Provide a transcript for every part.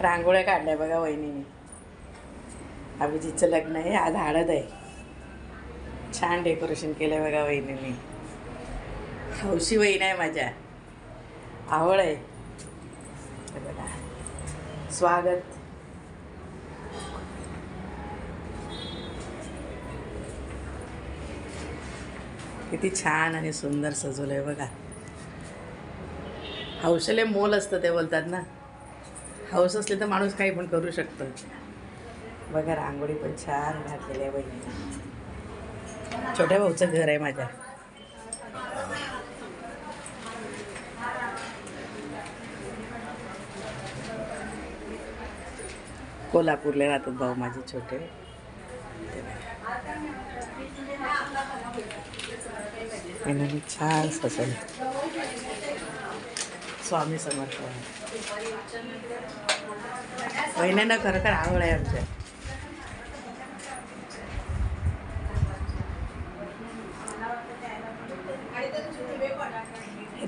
रांगोळ्या काढल्या बघा वहिनीने. अभिजितचं लग्न आहे आज हळद आहे. छान डेकोरेशन केलं बघा वहिनीने. हौशी वहीन आहे माझ्या. आवड आहे. बघा. स्वागत. किती छान आणि सुंदर सजवलं आहे बघा. हौशले मोल असतं ते बोलतात ना. हौस असले तर माणूस काही पण करू शकतो. बघा रांगोळी पण छान घातलेली आहे बहिणीने. छोट्या भाऊचं घर आहे माझ्या. कोल्हापूरला राहतात भाऊ माझे छोटे. आणि छान सजवलं. स्वामी समर्थ महिन्यांना खरं आवड आहे आमच्या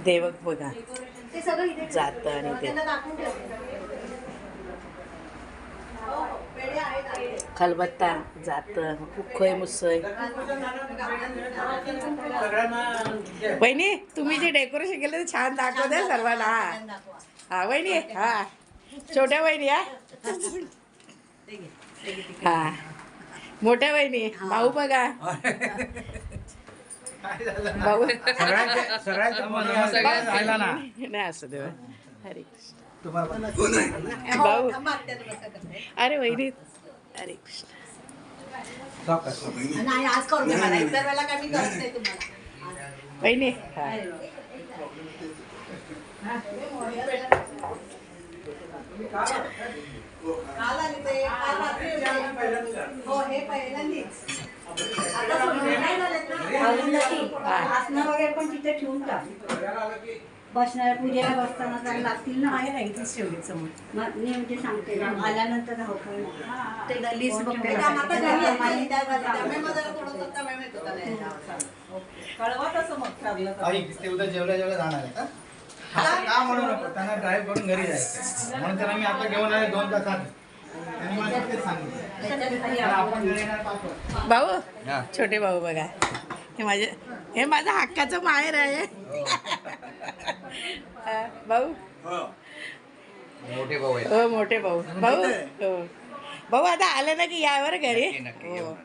देवक बघा. जातं आणि ते. खलबत्ता जातं उखोय मुसय वहिनी तुम्ही जे डेकोरेशन केलं ते छान दाखवते सर्वांना. हा हा वहिनी हा. छोट्या वहिनी हा. हा. मोठ्या वहिनी भाऊ बघा. भाऊ. नाही असं देवा हरे कृष्ण. तुम्हाला भाऊ. अरे वहिनी. हरे कृष्ण. नाही आज करून मला इतर वेळेला काय मी करत नाही तुम्हाला. हा काल आले ते काल रात्री होते. हो. हे. पहिल्यांदीच आता सोडून नाही झालेत ना. आसनं वगैरे पण तिथे ठेवून टाक. बसणार पूजेला बसताना जरा लागतील ना? आहे इथेच ठेवले समोर. मग मी म्हणजे सांगते ना, आल्यानंतर धावपळ. ते बघते ना. आई उद्या जाणार आहे का हा, का म्हणू नको? त्यांना ड्राईव्ह करून घरी जायचं म्हणून त्यांना मी आता घेऊन आले दोन तासात त्यांनी मला तेच सांगितलं. तर आपण घरी येणार पाच वाजता. भाऊ छोटे भाऊ बघा. हे माझे हे माझं हक्काचं माहेर आहे. हा, भाऊ? मोठे भाऊ हो मोठे भाऊ. भाऊ? हो. भाऊ आता आले ना की यावर घरी? हो.